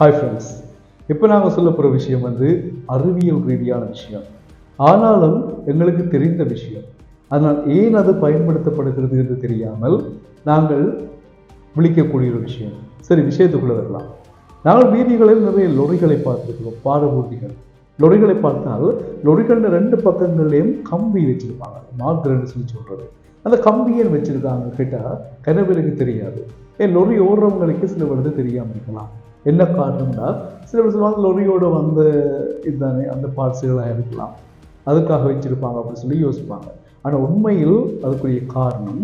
Hi friends இப்போ நாங்கள் சொல்ல போகிற விஷயம் வந்து அறிவியல் ரீதியான விஷயம். ஆனாலும் எங்களுக்கு தெரிந்த விஷயம். அதனால் ஏன் அது பயன்படுத்தப்படுகிறது என்று தெரியாமல் நாங்கள் விழிக்கக்கூடிய ஒரு விஷயம். சரி விஷயத்துக்குள்ளே வரலாம். நாங்கள் வீதிகளில் நிறைய லொரிகளை பார்த்துருக்கிறோம் பாரபூர்த்திகள் லொரிகளை பார்த்தால் லொரிகளில் ரெண்டு பக்கங்கள்லேயும் கம்பி வச்சிருப்பாங்க. மார்க்ரன்னு சொல்லி சொல்கிறது அந்த கம்பியை வச்சுருக்காங்க கேட்டால் கனவிலுக்கு தெரியாது. ஏன் லொரி ஓடுறவங்களுக்கு சில வருது தெரியாமல் இருக்கலாம். என்ன காரணம்னா சில பேர் சொல்லுவாங்க லொரியோட வந்த இதுதானே அந்த பார்ட்ஸுகளாக இருக்கலாம். அதுக்காக வச்சுருப்பாங்க அப்படின்னு சொல்லி யோசிப்பாங்க. ஆனால் உண்மையில் அதுக்குரிய காரணம்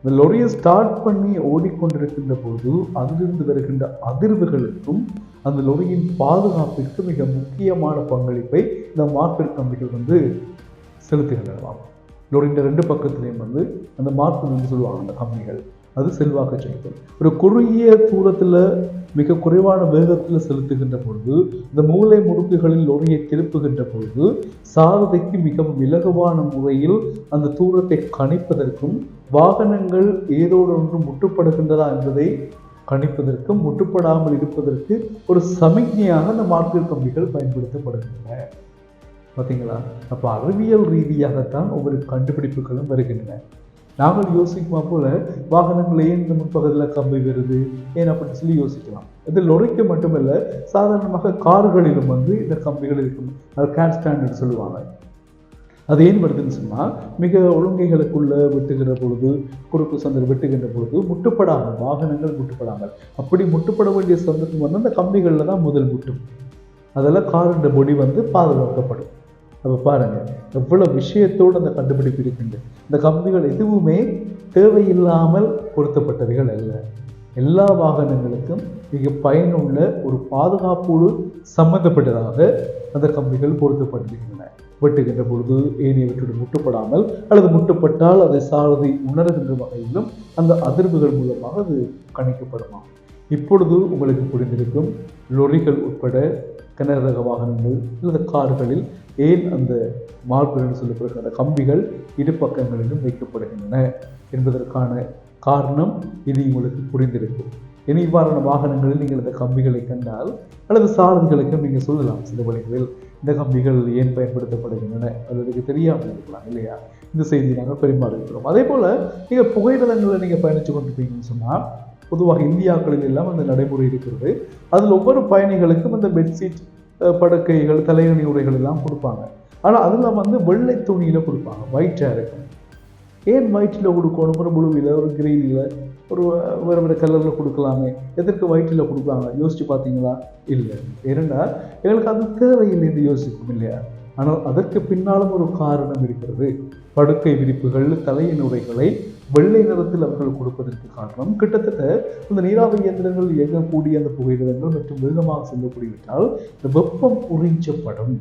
இந்த லொரியை ஸ்டார்ட் பண்ணி ஓடிக்கொண்டிருக்கின்ற போது அதிலிருந்து வருகின்ற அதிர்வுகளுக்கும் அந்த லொரியின் பாதுகாப்பிற்கு மிக முக்கியமான பங்களிப்பை இந்த மார்பெட் கம்பிகள் வந்து செலுத்துகின்றனவாம். லொரியின் ரெண்டு பக்கத்துலேயும் வந்து அந்த மார்பு வந்து சொல்லுவாங்க அந்த கம்பிகள். அது செல்வாக்கு செலுத்தும் ஒரு குறுகிய தூரத்தில் மிக குறைவான வேகத்தில் செலுத்துகின்ற பொழுது இந்த மூளை முடுக்குகளில் லொரியை திருப்புகின்ற பொழுது சாரதிக்கு மிகவும் இலகுவான முறையில் அந்த தூரத்தை கணிப்பதற்கும் வாகனங்கள் ஏதோடு ஒன்று முட்டுப்படுகின்றதா என்பதை கணிப்பதற்கும் முட்டுப்படாமல் இருப்பதற்கு ஒரு சமிக்ஞையாக அந்த மார்க்கெட் கம்பிகள் பயன்படுத்தப்படுகின்றன. பார்த்தீங்களா அப்போ அறிவியல் ரீதியாகத்தான் ஒவ்வொரு கண்டுபிடிப்புகளும் வருகின்றன. நாங்கள் யோசிக்குமா போல வாகனங்களை ஏன் இந்த முன்பகுதியில் கம்பி வருது ஏன் அப்படின்னு சொல்லி யோசிக்கலாம். இது லொரிக்கு மட்டுமல்ல சாதாரணமாக கார்களிலும் வந்து இந்த கம்பிகள் இருக்கும். அது கேன் ஸ்டாண்டர்ட் சொல்லுவாங்க. அது ஏன் வருதுன்னு சொன்னால் மிக ஒழுங்கைகளுக்குள்ள வெட்டுகிற பொழுது குறுக்கு சந்தர் வெட்டுகின்ற பொழுது முட்டுப்படாமல் வாகனங்கள் முட்டுப்படாமல். அப்படி முட்டுப்பட வேண்டிய சந்தர்ப்பம் வந்து அந்த கம்பிகளில் தான் முதல் முட்டும். அதெல்லாம் காருன்ற பொடி வந்து பாதுகாக்கப்படும். அப்போ பாருங்கள் எவ்வளோ விஷயத்தோடு அந்த கண்டுபிடிப்பு இருக்கின்றது இந்த கம்பிகள் எதுவுமே தேவையில்லாமல் பொருத்தப்பட்டவைகள் அல்ல. எல்லா வாகனங்களுக்கும் மிக பயனுள்ள ஒரு பாதுகாப்போடு சம்பந்தப்பட்டதாக அந்த கம்பிகள் பொருத்தப்பட்டிருக்கின்றன வெட்டுகின்ற பொழுது ஏனையவற்றுடன் முட்டுப்படாமல் அல்லது முட்டுப்பட்டால் அதை சாரதி உணர்கின்ற வகையிலும் அந்த அதிர்வுகள் மூலமாக அது கணிக்கப்படுமா? இப்பொழுது உங்களுக்கு புரிந்திருக்கும் லொரிகள் உட்பட கிணறு ரக வாகனங்கள் அல்லது கார்களில் ஏன் அந்த மார்புகள் சொல்லப்படுகிற அந்த கம்பிகள் இரு பக்கங்களிலும் வைக்கப்படுகின்றன என்பதற்கான காரணம் இது உங்களுக்கு புரிந்திருக்கும். இனி இவ்வாறான வாகனங்களில் நீங்கள் இந்த கம்பிகளை கண்டால் அல்லது சாரதிகளுக்கும் நீங்கள் சொல்லலாம் சில வழிகளில் இந்த கம்பிகள் ஏன் பயன்படுத்தப்படுகின்றன அல்லது தெரியாமல் இருக்கலாம் இல்லையா? இந்த செய்தியை நாங்கள் பரிமாறுகிறோம் இருக்கிறோம் அதே போல் நீங்கள் புகையிரதங்களை நீங்கள் பயணித்து கொண்டிருப்பீங்கன்னு சொன்னால் பொதுவாக இந்தியாக்களில் எல்லாம் அந்த நடைமுறை இருக்கிறது. அதில் ஒவ்வொரு பயணிகளுக்கும் அந்த பெட்ஷீட் படுக்கைகள் தலையணி உரைகள் எல்லாம் கொடுப்பாங்க. ஆனால் அதில் வந்து வெள்ளை துணியில் கொடுப்பாங்க. ஒயிட்டாக இருக்கும். ஏன் ஒயிட்டில் கொடுக்கணும் ஒரு ப்ளூவில் ஒரு க்ரீனில் ஒரு வேறு வேறு கலரில் கொடுக்கலாமே. எதற்கு ஒயிட்டில் கொடுப்பாங்க? யோசித்து பார்த்தீங்களா? இல்லை. ஏனென்றா எங்களுக்கு அது தேவையில்லை என்று யோசிக்கும் இல்லையா? ஆனால் அதற்கு பின்னாலும் ஒரு காரணம் இருக்கிறது. படுக்கை விரிப்புகள் தலையின் உரைகளை வெள்ளை நிறத்தில் அவர்கள் கொடுப்பதற்கு காரணம் கிட்டத்தட்ட இந்த நீராவி இயந்திரங்கள் இயங்கக்கூடிய அந்த புகையிரதங்கள் மற்றும் வேகமாக செல்லக்கூடியவிட்டால் இந்த வெப்பம் உறிஞ்சப்படும்.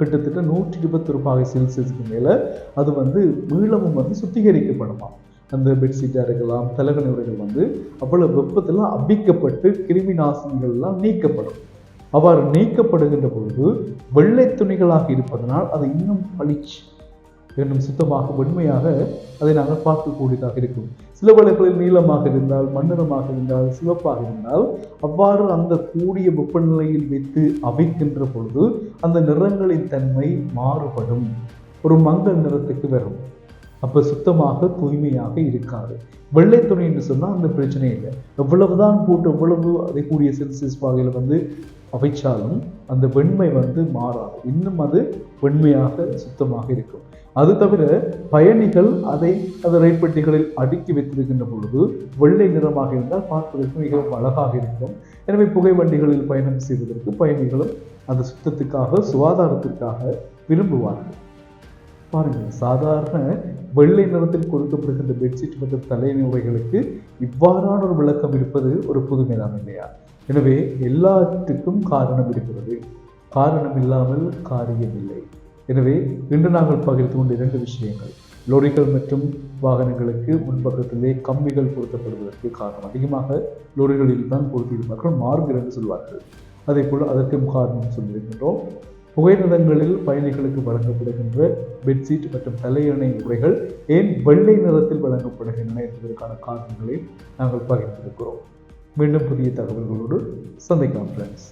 கிட்டத்தட்ட நூற்றி இருபத்தி ரூபாய் செல்சியஸ்க்கு மேலே அது வந்து மீளமும் வந்து சுத்திகரிக்கப்படுமா அந்த பெட்ஷீட்டாக இருக்கலாம் தலகணி உரைகள் வந்து அவ்வளோ வெப்பத்தில் அபிக்கப்பட்டு கிருமி நாசினிகள்லாம் நீக்கப்படும். அவ்வாறு நீக்கப்படுகின்ற பொழுது வெள்ளை துணிகளாக இருப்பதனால் அது இன்னும் பளிச்சு இன்னும் சுத்தமாக வெண்மையாக அதை நாங்கள் பார்க்கக்கூடியதாக இருக்கும். சில வழக்குகளில் நீளமாக இருந்தால் மண்ணிறமாக இருந்தால் சிவப்பாக இருந்தால் அவ்வாறு அந்த கூடிய வெப்பநிலையில் வைத்து அவைக்கின்ற பொழுது அந்த நிறங்களின் தன்மை மாறுபடும். ஒரு மங்கள் நிறத்துக்கு வரும். அப்போ சுத்தமாக தூய்மையாக இருக்காது. வெள்ளை துணி என்று சொன்னால் அந்த பிரச்சனை இல்லை. எவ்வளவுதான் போட்டு எவ்வளவு அதை கூடிய செல்சியஸ் பாகையில் வந்து அவைச்சாலும் அந்த வெண்மை வந்து மாறாது. இன்னும் அது வெண்மையாக சுத்தமாக இருக்கும். அது தவிர பயணிகள் அதை அந்த ரயில் பெட்டிகளில் அடுக்கி வைத்திருக்கின்ற பொழுது வெள்ளை நிறமாக இருந்தால் பார்ப்பதற்கு மிகவும் அழகாக இருக்கும். எனவே புகை வண்டிகளில் பயணம் செய்வதற்கு பயணிகளும் அந்த சுத்தத்துக்காக சுகாதாரத்திற்காக விரும்புவார்கள். பாருங்கள் சாதாரண வெள்ளை நிறத்தில் கொடுக்கப்படுகின்ற பெட்ஷீட் மற்றும் தலையணை உரைகளுக்கு இவ்வாறான ஒரு விளக்கம் இருப்பது ஒரு புதுமைதான் இல்லையா? எனவே எல்லாத்துக்கும் காரணம் இருக்கிறது. காரணம் இல்லாமல் காரியம் இல்லை எனவே இன்று நாங்கள் பகிர்ந்து கொண்ட இரண்டு விஷயங்கள். லோரிகள் மற்றும் வாகனங்களுக்கு முன்பக்கத்திலே கம்பிகள் பொருத்தப்படுவதற்கு காரணம். அதிகமாக லோரிகளில் தான் பொருத்தியிருப்பார்கள். மார்க் என்று சொல்வார்கள். அதே போல் அதற்கும் காரணம் சொல்லியிருக்கின்றோம். புகைநிலங்களில் பயணிகளுக்கு வழங்கப்படுகின்ற பெட்ஷீட் மற்றும் தலையணை உரைகள் ஏன் வெள்ளை நிறத்தில் வழங்கப்படுகின்றன என்பதற்கான காரணங்களை நாங்கள் பகிர்ந்திருக்கிறோம். மீண்டும் புதிய தகவல்களோடு சந்திக்கலாம் ஃப்ரெண்ட்ஸ்